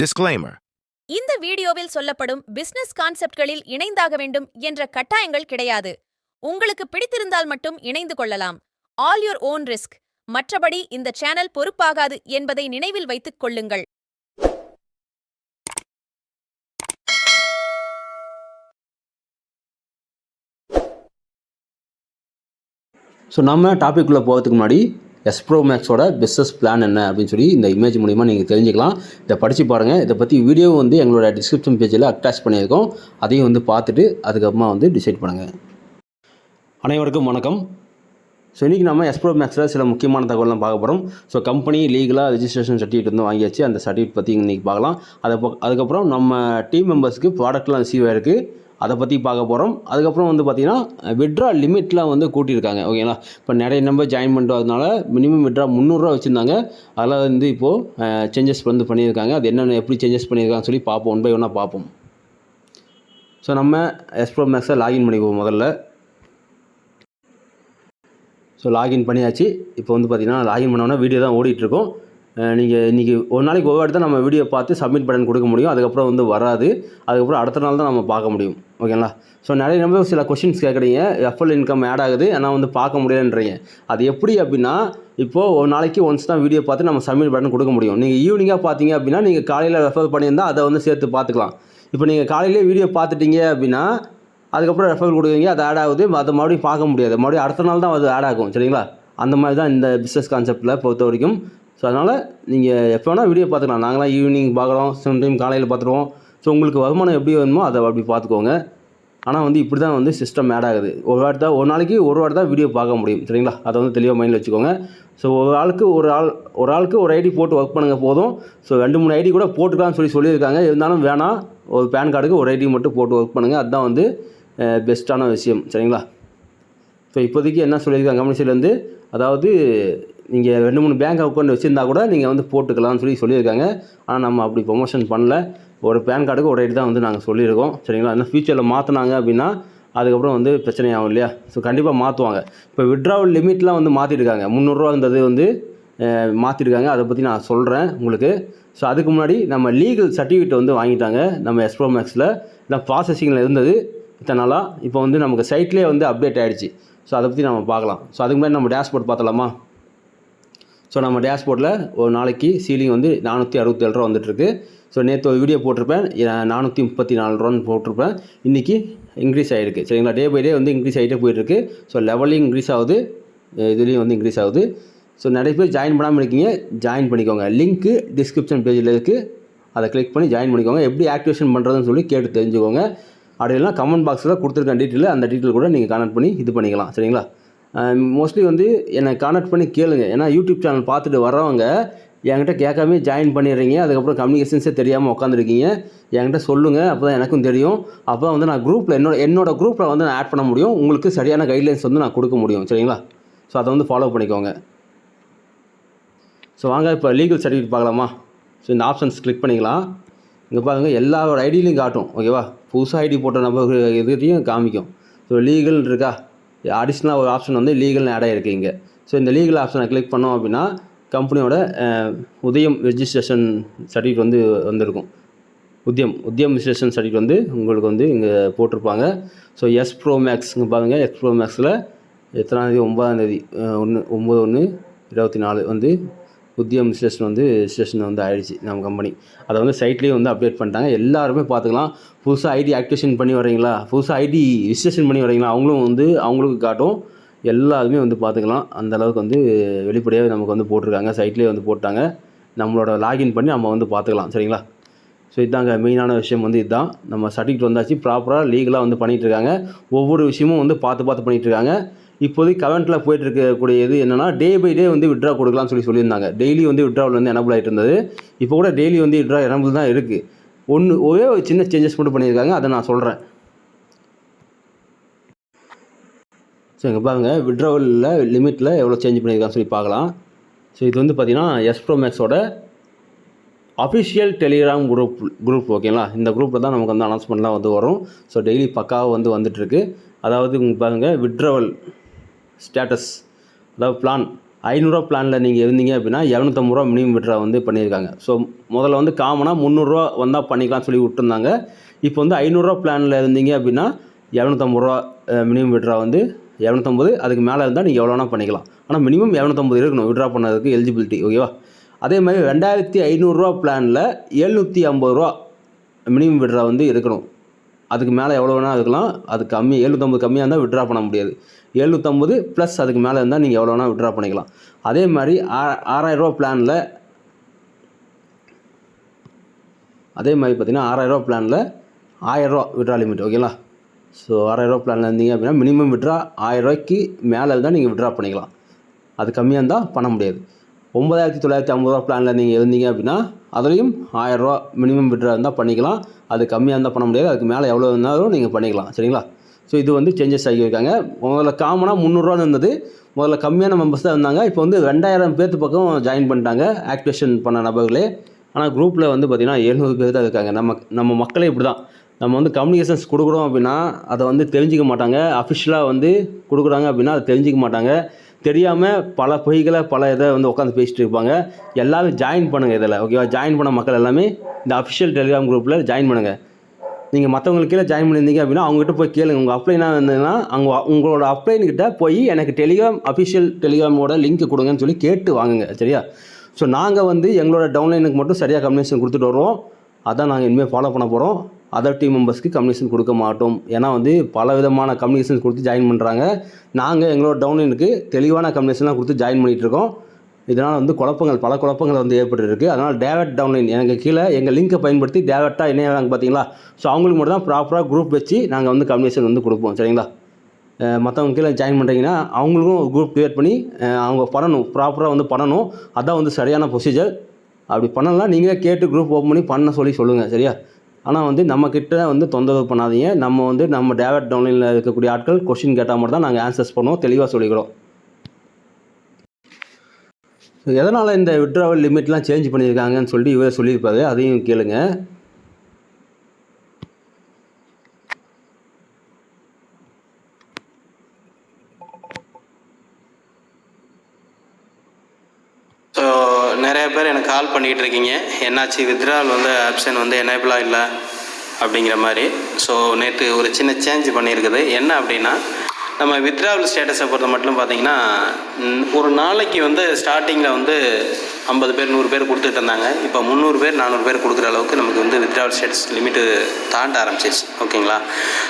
Disclaimer. இந்த வீடியோவில் சொல்லப்படும் பிசினஸ் கான்செப்ட்களில் இணைந்தாக வேண்டும் என்ற கட்டாயங்கள் கிடையாது. உங்களுக்கு பிடித்திருந்தால் மட்டும் இணைந்து கொள்ளலாம். ஆல் யுவர் ஓன் ரிஸ்க் மற்றபடி இந்த சேனல் பொறுப்பாகாது என்பதை நினைவில் வைத்துக் கொள்ளுங்கள். ஸோ நம்ம டாபிக் உள்ள போகிறதுக்கு முன்னாடி எஸ்ப்ரோ மேக்ஸோட பிஸ்னஸ் பிளான் என்ன அப்படின்னு சொல்லி இந்த இமேஜ் மூலிமா நீங்கள் தெரிஞ்சுக்கலாம். இதை படித்து பாருங்கள் இதை பற்றி வீடியோ வந்து எங்களோட டிஸ்கிரிப்ஷன் பேஜில் அட்டாச் பண்ணியிருக்கோம். அதையும் வந்து பார்த்துட்டு அதுக்கப்புறமா வந்து டிசைட் பண்ணுங்கள் அனைவருக்கும் வணக்கம். ஸோ இன்றைக்கி நம்ம எஸ்ப்ரோ மேக்ஸில் சில முக்கியமான தகவலாம் பார்க்க போகிறோம் ஸோ கம்பெனி லீகலாக ரெஜிஸ்ட்ரேஷன் சர்டிஃபிகேட் வந்து வாங்கியாச்சு. அந்த சர்டிஃபிகேட் பற்றி இன்றைக்கி பார்க்கலாம். அதை அதுக்கப்புறம் நம்ம டீம் மெம்பர்ஸ்க்கு ப்ராடக்ட்லாம் ரிசீவ் ஆயிருக்கு. அதை பற்றி பார்க்க போகிறோம் அதுக்கப்புறம் வந்து பார்த்திங்கன்னா விட்ரா லிமிட்லாம் வந்து கூட்டியிருக்காங்க. ஓகேங்களா இப்போ நிறைய நம்பர் ஜாயின் பண்ணுறதுனால மினிமம் விட்ரா முந்நூறுரூவா வச்சுருந்தாங்க. அதெல்லாம் வந்து இப்போது சேஞ்சஸ் வந்து பண்ணியிருக்காங்க. அது என்னென்ன எப்படி சேஞ்சஸ் பண்ணியிருக்காங்கன்னு சொல்லி பார்ப்போம். ஒன் பை ஒன்னாக பார்ப்போம். ஸோ நம்ம எஸ்ப்ரோ மேக்ஸை லாகின் பண்ணிக்குவோம் முதல்ல. ஸோ லாகின் பண்ணியாச்சு. இப்போ வந்து பார்த்தீங்கன்னா லாகின் பண்ணோன்னா வீடியோ தான் ஓடிட்டுருக்கோம் நீங்கள் இன்றைக்கி ஒரு நாளைக்கு ஒரு வாட்டி தான் நம்ம வீடியோ பார்த்து சப்மிட் பட்டன் கொடுக்க முடியும். அதுக்கப்புறம் வந்து வராது. அதுக்கப்புறம் அடுத்த நாள் தான் நம்ம பார்க்க முடியும். ஓகேங்களா ஸோ நிறைய நம்பர் சில கொஷின்ஸ் கேட்குறீங்க. எஃப்எல் இன்கம் ஆட் ஆகுது. ஆனால் வந்து பார்க்க முடியலன்றீங்க. அது எப்படி அப்படின்னா இப்போது ஒரு நாளைக்கு ஒன்ஸ் தான் வீடியோ பார்த்து நம்ம சப்மிட் பட்டன் கொடுக்க முடியும். நீங்கள் ஈவினிங்காக பார்த்தீங்க அப்படின்னா நீங்கள் காலையில் ரெஃபர் பண்ணியிருந்தால் அதை வந்து சேர்த்து பார்த்துக்கலாம். இப்போ நீங்கள் காலையிலே வீடியோ பார்த்துட்டீங்க அப்படின்னா அதுக்கப்புறம் ரெஃபர் கொடுக்குறீங்க அது ஆட் ஆகுது. அதை மறுபடியும் பார்க்க முடியாது. மறுபடியும் அடுத்த நாள் தான் அது ஆட் ஆகும். சரிங்களா? அந்த மாதிரி தான் இந்த பிஸ்னஸ் கான்செப்ட்டில் பொறுத்த வரைக்கும் ஸோ அதனால் நீங்கள் எப்போ வேணால் வீடியோ பார்த்துக்கலாம். நாங்களாம் ஈவினிங் பார்க்குறோம் சம்டைம் காலையில் பார்த்துருவோம். ஸோ உங்களுக்கு வருமானம் எப்படி வேணுமோ அதை அப்படி பார்த்துக்கோங்க. ஆனால் வந்து இப்படி தான் வந்து சிஸ்டம் ஆட் ஆகுது. ஒரு வாட்டி தான் ஒரு நாளைக்கு ஒரு வாட்டி தான் வீடியோ பார்க்க முடியும். சரிங்களா? அதை வந்து தெளிவாக மைண்டில் வச்சுக்கோங்க. ஸோ ஒரு ஆளுக்கு ஒரு ஆள் ஒரு ஆளுக்கு ஒரு ஐடி போட்டு ஒர்க் பண்ணுங்க போதும். ஸோ ரெண்டு மூணு ஐடி கூட போட்டுக்கலாம்னு சொல்லி சொல்லியிருக்காங்க. இருந்தாலும் வேணாம். ஒரு பேன் கார்டுக்கு ஒரு ஐடி மட்டும் போட்டு ஒர்க் பண்ணுங்கள் அதுதான் வந்து பெஸ்ட்டான விஷயம். சரிங்களா? ஸோ இப்போதைக்கு என்ன சொல்லியிருக்காங்க? கம்பெனி சைட்லேருந்து அதாவது நீங்கள் ரெண்டு மூணு பேங்க் அக்கௌண்ட் வச்சுருந்தா கூட நீங்கள் வந்து போட்டுக்கலாம்னு சொல்லி சொல்லியிருக்காங்க. ஆனால் நம்ம அப்படி ப்ரொமோஷன் பண்ணல. ஒரு பேன் கார்டுக்கு ஒரு ஐடி தான் வந்து நாங்கள் சொல்லியிருக்கோம். சரிங்களா? இந்த ஃபியூச்சரில் மாற்றினாங்க அப்படின்னா அதுக்கப்புறம் வந்து பிரச்சனை ஆகும் இல்லையா? ஸோ கண்டிப்பாக மாற்றுவாங்க இப்போ விட்ராவல் லிமிட்லாம் வந்து மாற்றிருக்காங்க முந்நூறுரூவா இருந்தது வந்து மாற்றிருக்காங்க அதை பற்றி நான் சொல்கிறேன் உங்களுக்கு. ஸோ அதுக்கு முன்னாடி நம்ம லீகல் சர்டிஃபிகேட் வந்து வாங்கிட்டாங்க. நம்ம எஸ்ப்ரோ மேக்ஸில் இல்லை ப்ராசஸிங்கில் இருந்தது. இத்தனை நாளாக இப்போ வந்து நமக்கு சைட்லேயே வந்து அப்டேட் ஆகிடுச்சு ஸோ அதை பற்றி நம்ம பார்க்கலாம். ஸோ அதுக்கு முன்னாடி நம்ம டேஷ்போர்ட் பார்த்தலாமா ஸோ நம்ம டேஷ்போர்ட்டில் ஒரு நாளைக்கு சீலிங் வந்து நானூற்றி அறுபத்தேழு ரூபா வந்துட்டுருக்கு. ஸோ நேற்று ஒரு வீடியோ போட்டிருப்பேன். நானூற்றி முப்பத்தி நாலு ரூபான்னு போட்டிருப்பேன். இன்றைக்கி இன்க்ரீஸ் ஆகிருக்கு சரிங்களா? டே பை டே வந்து இன்க்ரீஸ் ஆகிட்டே போயிட்டுருக்கு. ஸோ லெவலையும் இன்க்ரீஸ் ஆகுது. இதுலேயும் வந்து இன்க்ரீஸ் ஆகுது. ஸோ நிறைய பேர் ஜாயின் பண்ணாமல் இருக்கீங்க ஜாயின் பண்ணிக்கோங்க. லிங்க்கு டிஸ்கிரிப்ஷன் பேஜில் இருக்குது அதை கிளிக் பண்ணி ஜாயின் பண்ணிக்கோங்க. எப்படி ஆக்டிவேஷன் பண்ணுறதுன்னு சொல்லி கேட்டு தெரிஞ்சுக்கோங்க. அப்படி இல்லைனா கமெண்ட் பாக்ஸில் கொடுத்துருக்க டீட்டெயில் அந்த டீட்டெயில் கூட நீங்கள் கனெக்ட் பண்ணி இது பண்ணிக்கலாம். சரிங்களா? மோஸ்ட்லி வந்து என்னை கான்டாக்ட் பண்ணி கேளுங்க. ஏன்னா யூடியூப் சேனல் பார்த்துட்டு வரவங்க என்கிட்ட கேட்காம ஜாயின் பண்ணிடுறீங்க. அதுக்கப்புறம் கம்யூனிகேஷன்ஸே தெரியாமல் உட்காந்துருக்கீங்க என்கிட்ட சொல்லுங்கள் அப்போ தான் எனக்கும் தெரியும். அப்போ தான் வந்து நான் குரூப்பில் என்னோட என்னோட குரூப்பில் வந்து நான் ஆட் பண்ண முடியும். உங்களுக்கு சரியான கைட்லைன்ஸ் வந்து நான் கொடுக்க முடியும். சரிங்களா? ஸோ அதை வந்து ஃபாலோ பண்ணிக்கோங்க. ஸோ வாங்க இப்போ லீகல் சர்டிஃபிகேட் பார்க்கலாமா? ஸோ இந்த ஆப்ஷன்ஸ் கிளிக் பண்ணிக்கலாம். இங்கே பாருங்கள் எல்லாரோட ஐடியிலையும் காட்டும். ஓகேவா புதுசாக ஐடி போட்ட நம்ம இதுலேயும் காமிக்கும். ஸோ லீகல் இருக்கா? அடிஷ்னலாக ஒரு ஆப்ஷன் வந்து லீகல்னு ஆட் ஆகிருக்கு இங்கே. ஸோ இந்த லீகல் ஆப்ஷனை கிளிக் பண்ணோம் அப்படின்னா கம்பெனியோட உதயம் ரெஜிஸ்ட்ரேஷன் சர்டிஃபிகேட் வந்து வந்திருக்கும். உத்தியம் உத்தியம் ரெஜிஸ்ட்ரேஷன் சர்டிஃபிகேட் வந்து உங்களுக்கு வந்து இங்கே போட்டிருப்பாங்க. ஸோ எஸ் ப்ரோ மேக்ஸ்ங்க பாருங்கள் எஸ் ப்ரோ மேக்ஸில் எத்தனாந்தேதி ஒன்பதாந்தேதி ஒன்று ஒம்பது ஒன்று இருபத்தி நாலு வந்து உத்தியம் ஸ்டேஷன் வந்து ஸ்டேஷன் வந்து ஆயிடுச்சு நம்ம கம்பெனி அதை வந்து சைட்லேயே வந்து அப்டேட் பண்ணிட்டாங்க. எல்லாருமே பார்த்துக்கலாம். புதுசாக ஐடி ஆக்டிவேஷன் பண்ணி வரீங்களா புதுசாக ஐடி ரிஜிஸ்ட்ரேஷன் பண்ணி வரீங்களா அவங்களும் வந்து அவங்களுக்கு காட்டும். எல்லாருமே வந்து பார்த்துக்கலாம். அந்த அளவுக்கு வந்து வெளிப்படையாக நமக்கு வந்து போட்டிருக்காங்க. சைட்லேயே வந்து போட்டாங்க. நம்மளோட லாகின் பண்ணி நம்ம வந்து பார்த்துக்கலாம். சரிங்களா? ஸோ இதாங்க மெயினான விஷயம் வந்து இதுதான் நம்ம சர்டிஃபிகேட் வந்தாச்சு. ப்ராப்பராக லீகலாக வந்து பண்ணிகிட்டு இருக்காங்க. ஒவ்வொரு விஷயமும் வந்து பார்த்து பார்த்து பண்ணிகிட்டு இருக்காங்க. இப்போதைக்கு கரண்ட்டில் போயிட்டு இருக்கக்கூடியது என்னென்னா டே பை டே வந்து விட்ரா கொடுக்கலாம்னு சொல்லி சொல்லியிருந்தாங்க. டெய்லி வந்து விட்ராவில் வந்து எனபிள் ஆகிட்டு இருந்தது. இப்போ கூட டெய்லி வந்து விட்ரா எனபிள் தான் இருக்குது ஒன்று ஒரே ஒரு சின்ன சேஞ்சஸ் மட்டும் பண்ணியிருக்காங்க. அதை நான் சொல்கிறேன் ஸோ இங்கே பாருங்கள் விட்ராவலில் லிமிட்டில் எவ்வளோ சேஞ்ச் பண்ணியிருக்கான்னு சொல்லி பார்க்கலாம். ஸோ இது வந்து பார்த்திங்கன்னா எஸ்ப்ரோ மேக்ஸோட அஃபிஷியல் டெலிகிராம் குரூப் குரூப் ஓகேங்களா இந்த குரூப்பில் தான் நமக்கு வந்து அனௌன்ஸ்மெண்ட்லாம் வந்து வரும். ஸோ டெய்லி பக்காவாக வந்து வந்துட்டுருக்கு. அதாவது பாருங்கள் விட்ரவல் ஸ்டேட்டஸ். அதாவது பிளான் ஐநூறுரூவா பிளானில் நீங்கள் இருந்தீங்க அப்படின்னா இரநூத்தம்பது ரூபா மினிமம் விட்ரா வந்து பண்ணியிருக்காங்க. ஸோ முதல்ல வந்து காமனாக முந்நூறுரூவா வந்தால் பண்ணிக்கலாம்னு சொல்லி விட்டுருந்தாங்க. இப்போ வந்து ஐநூறுரூவா பிளானில் இருந்தீங்க அப்படின்னா இரநூத்தம்பது ரூபா மினிமம் விட்ரா வந்து இரநூத்தம்பது அதுக்கு மேலே இருந்தால் நீங்கள் எவ்வளோ வேணால் பண்ணிக்கலாம். ஆனால் மினிமம் இரநூத்தம்பது இருக்கணும் விட்ரா பண்ணதுக்கு எலிஜிபிலிட்டி ஓகேவா அதே மாதிரி ரெண்டாயிரத்தி ஐநூறுரூவா பிளானில் எழுநூற்றி ஐம்பது ரூபா மினிமம் விட்ரா வந்து இருக்கணும். அதுக்கு மேலே எவ்வளோ வேணால் இருக்கலாம். அது கம்மி எழுநூற்றம்பது கம்மியாக இருந்தால் விட்ரா பண்ண முடியாது. எழுநூற்றம்பது ப்ளஸ் அதுக்கு மேலே இருந்தால் நீங்கள் எவ்வளோ வேணால் விட்ரா பண்ணிக்கலாம். அதே மாதிரி ஆ ஆறாயிரரூவா பிளானில் அதே மாதிரி பார்த்தீங்கன்னா ஆறாயிரரூவா பிளானில் ஆயிரரூவா விட்ரா லிமிட் ஓகேங்களா ஸோ ஆறாயிரரூவா பிளானில் இருந்தீங்க அப்படின்னா மினிமம் விட்ரா ஆயிரரூவாய்க்கு மேலே இருந்தால் நீங்கள் விட்ரா பண்ணிக்கலாம். அது கம்மியாக இருந்தால் பண்ண முடியாது. ஒம்பதாயிரத்தி தொள்ளாயிரத்தி ஐம்பது ரூபா பிளானில் நீங்கள் இருந்தீங்க அப்படின்னா அதுலேயும் ஆயிரரூவா மினிமம் விட்ரா இருந்தால் பண்ணிக்கலாம். அது கம்மியாக இருந்தால் பண்ண முடியாது. அதுக்கு மேலே எவ்வளோ இருந்தாலும் நீங்கள் பண்ணிக்கலாம். சரிங்களா? ஸோ இது வந்து சேஞ்சஸ் ஆகியிருக்காங்க. முதல்ல காமனாக முந்நூறுரூவான்னு இருந்தது. முதல்ல கம்மியான மெம்பர்ஸ் தான் இருந்தாங்க. இப்போ வந்து ரெண்டாயிரம் பேர்த்து பக்கம் ஜாயின் பண்ணிட்டாங்க. ஆக்டிவேஷன் பண்ண நபர்களே. ஆனால் குரூப்பில் வந்து பார்த்திங்கன்னா எழுநூறு பேர் தான் இருக்காங்க. நம்ம நம்ம மக்களே இப்படி தான் நம்ம வந்து கம்யூனிகேஷன்ஸ் கொடுக்குறோம் அப்படின்னா அதை வந்து தெரிஞ்சிக்க மாட்டாங்க. அஃபிஷியலாக வந்து கொடுக்குறாங்க அப்படின்னா அதை தெரிஞ்சிக்க மாட்டாங்க. தெரியாமல் பல பொய்களை பல இதை வந்து உட்காந்து பேசிகிட்டு இருப்பாங்க. எல்லாரும் ஜாயின் பண்ணுங்கள் இதில் ஓகேவா ஜாயின் பண்ண மக்கள் எல்லாமே இந்த அஃபிஷியல் டெலிகிராம் குரூப்பில் ஜாயின் பண்ணுங்கள் நீங்கள் மற்றவங்களுக்கு கீழே ஜாயின் பண்ணியிருந்தீங்க அப்படின்னா அவங்ககிட்ட போய் கேளுங்க. உங்கள் அப்ளைனா இருந்ததுன்னா அவங்க உங்களோட அப்ளைன்கிட்ட போய் எனக்கு டெலிகிராம் அஃபிஷியல் டெலிகிராமோட லிங்க் கொடுங்கன்னு சொல்லி கேட்டு வாங்குங்க சரியா? ஸோ நாங்கள் வந்து எங்களோட டவுன்லைனுக்கு மட்டும் சரியாக கம்யூனிகேஷன் கொடுத்துட்டு வருவோம். அதான் நாங்கள் இனிமேல் ஃபாலோ பண்ண போகிறோம் அதர் டீம் மெம்பர்ஸ்க்கு கம்யூனிகேஷன் கொடுக்க மாட்டோம். ஏன்னா வந்து பல விதமான கம்யூனிகேஷன் கொடுத்து ஜாயின் பண்ணுறாங்க நாங்கள் எங்களோட டவுன்லைனுக்கு தெளிவான கம்யூனிகேஷன்லாம் கொடுத்து ஜாயின் பண்ணிகிட்டு இருக்கோம். இதனால் வந்து குழப்பங்கள் பல குழப்பங்கள் வந்து ஏற்பட்டுருக்கு. அதனால் டேவட் டவுன்லைன் எனக்கு கீழே எங்கள் லிங்கை பயன்படுத்தி டேவட்டாக இணையறாங்க பார்த்தீங்களா ஸோ அவங்களுக்கு மட்டும் தான் ப்ராப்பராக குரூப் வச்சு நாங்கள் வந்து கம்யூனிகேஷன் வந்து கொடுப்போம். சரிங்களா? மற்றவங்க கீழே ஜாயின் பண்ணுறீங்கன்னா அவங்களுக்கும் ஒரு குரூப் க்ரியேட் பண்ணி அவங்க பண்ணணும். ப்ராப்பராக வந்து பண்ணணும். அதான் வந்து சரியான ப்ரொசீஜர் அப்படி பண்ணலாம் நீங்களே கேட்டு குரூப் ஓப்பன் பண்ணி பண்ண சொல்லி சொல்லுங்கள் சரியா? ஆனால் வந்து நம்மக்கிட்ட வந்து தொந்தரவு பண்ணாதீங்க. நம்ம வந்து நம்ம டேவட் டவுன்லைனில் இருக்கக்கூடிய ஆட்கள் கொஷின் கேட்டால் மட்டும் தான் நாங்கள் ஆன்சர்ஸ் பண்ணுவோம். தெளிவாக சொல்லிக்கிறோம். எதனால் இந்த விட்ராவல் லிமிட்லாம் சேஞ்ச் பண்ணியிருக்காங்கன்னு சொல்லிட்டு இவரே சொல்லியிருப்பாரு. அதையும் கேளுங்கள் ஸோ நிறைய பேர் எனக்கு கால் பண்ணிகிட்டு இருக்கீங்க என்னாச்சு? வித்ட்ரால் வந்து ஆப்ஷன் வந்து எனேபிளாக இல்லை அப்படிங்கிற மாதிரி. ஸோ நேற்று ஒரு சின்ன சேஞ்ச் பண்ணியிருக்குது. என்ன அப்படின்னா நம்ம வித்ட்ராவல் ஸ்டேட்டஸை பொறுத்த மட்டும் பார்த்தீங்கன்னா ஒரு நாளைக்கு வந்து ஸ்டார்டிங்கில் வந்து ஐம்பது பேர் நூறு பேர் கொடுத்துட்டு இருந்தாங்க. இப்போ முந்நூறு பேர் நானூறு பேர் கொடுக்குற அளவுக்கு நமக்கு வந்து வித்ட்ராவல் ஸ்டேட்ஸ் லிமிட்டு தாண்ட ஆரம்பிச்சிருச்சு. ஓகேங்களா?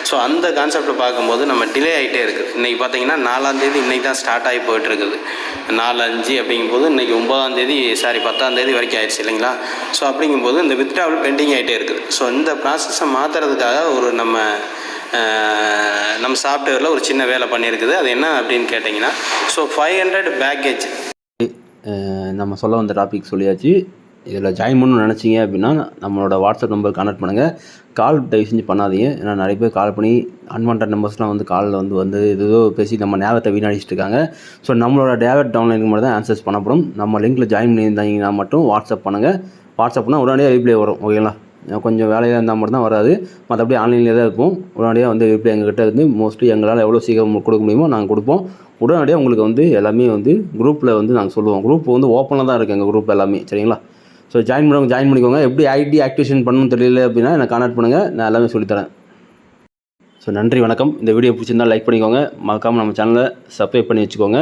ஸோ அந்த கான்செப்டை பார்க்கும்போது நம்ம டிலே ஆகிட்டே இருக்குது இன்றைக்கி பார்த்தீங்கன்னா நாலாந்தேதி இன்றைக்கி தான் ஸ்டார்ட் ஆகி போயிட்டு இருக்குது. நாலு அஞ்சு அப்படிங்கும்போது இன்றைக்கி ஒம்பதாந்தேதி சாரி பத்தாந்தேதி வரைக்கும் ஆயிடுச்சு இல்லைங்களா? ஸோ அப்படிங்கும்போது இந்த வித்ட்ராவல் பெண்டிங் ஆகிட்டே இருக்குது ஸோ இந்த ப்ராசஸை மாற்றுறதுக்காக ஒரு நம்ம நம்ம சாஃப்ட்வேரில் ஒரு சின்ன வேலை பண்ணியிருக்குது. அது என்ன அப்படின்னு கேட்டிங்கன்னா ஸோ ஃபைவ் ஹண்ட்ரட் பேக்கேஜ் நம்ம சொல்ல வந்த டாபிக் சொல்லியாச்சு. இதில் ஜாயின் பண்ணணும்னு நினச்சிங்க அப்படின்னா நம்மளோட வாட்ஸ்அப் நம்பர் கனெக்ட் பண்ணுங்கள் கால் தயவு செஞ்சு பண்ணாதீங்க. ஏன்னா நிறைய பேர் கால் பண்ணி அன்வான்ட் நம்பர்ஸ்லாம் வந்து காலில் வந்து வந்து ஏதோ பேசி நம்ம நேரத்தை வீணடிச்சிட்டு இருக்காங்க. ஸோ நம்மளோட டேவட் டவுன்லைனுக்கு மட்டும் தான் ஆன்சர்ஸ் பண்ணப்படும். நம்ம லிங்க்கில் ஜாயின் பண்ணியிருந்தாங்கன்னா மட்டும் வாட்ஸ்அப் பண்ணுங்கள் வாட்ஸ்அப்னால் உடனே உடனடியாக வரும். ஓகேங்களா கொஞ்சம் வேலையாக இருந்தால் மட்டும்தான் வராது. மற்றபடி ஆன்லைனில் தான் இருப்போம். உடனடியாக வந்து ரிப்ளை எங்ககிட்ட இருந்து மோஸ்ட்லி எங்களால் எவ்வளோ சீக்கிரம் கொடுக்க முடியுமோ நாங்கள் கொடுப்போம். உடனடியாக உங்களுக்கு வந்து எல்லாமே வந்து குரூப்பில் வந்து நாங்கள் சொல்லுவோம். குரூப் வந்து ஓப்பனில் தான் இருக்குது எங்கள் குரூப் எல்லாமே சரிங்களா? ஸோ ஜாயின் பண்ணுவோம் ஜாயின் பண்ணிக்கோங்க. எப்படி ஐடி ஆக்டிவேஷன் பண்ணணும்னு தெரியல அப்படின்னா எனக்கு கான்டாக்ட் பண்ணுங்கள் நான் எல்லாமே சொல்லித்தரேன். ஸோ நன்றி வணக்கம். இந்த வீடியோ பிடிச்சிருந்தா லைக் பண்ணிக்கோங்க. மறக்காமல் நம்ம சேனலை சப்ஸ்கிரைப் பண்ணி வச்சுக்கோங்க.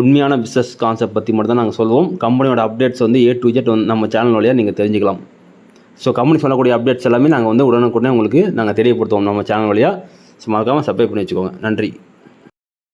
உண்மையான பிஸ்னஸ் கான்செப்ட் பற்றி மட்டும் தான் நாங்கள் சொல்லுவோம் கம்பெனியோட அப்டேட்ஸ் வந்து ஏ டு ஜெட் வந்து நம்ம சேனல் வழியாக நீங்கள் தெரிஞ்சுக்கலாம். ஸோ கம்பெனி சொல்லக்கூடிய அப்டேட்ஸ் எல்லாமே நாங்கள் வந்து உடனுக்குடனே உங்களுக்கு நாங்கள் தெரியப்படுத்துவோம் நம்ம சேனல் வழியாக ஸோ மறக்காமல் சப்ஸ்கிரைப் பண்ணி வச்சுக்கோங்க. நன்றி.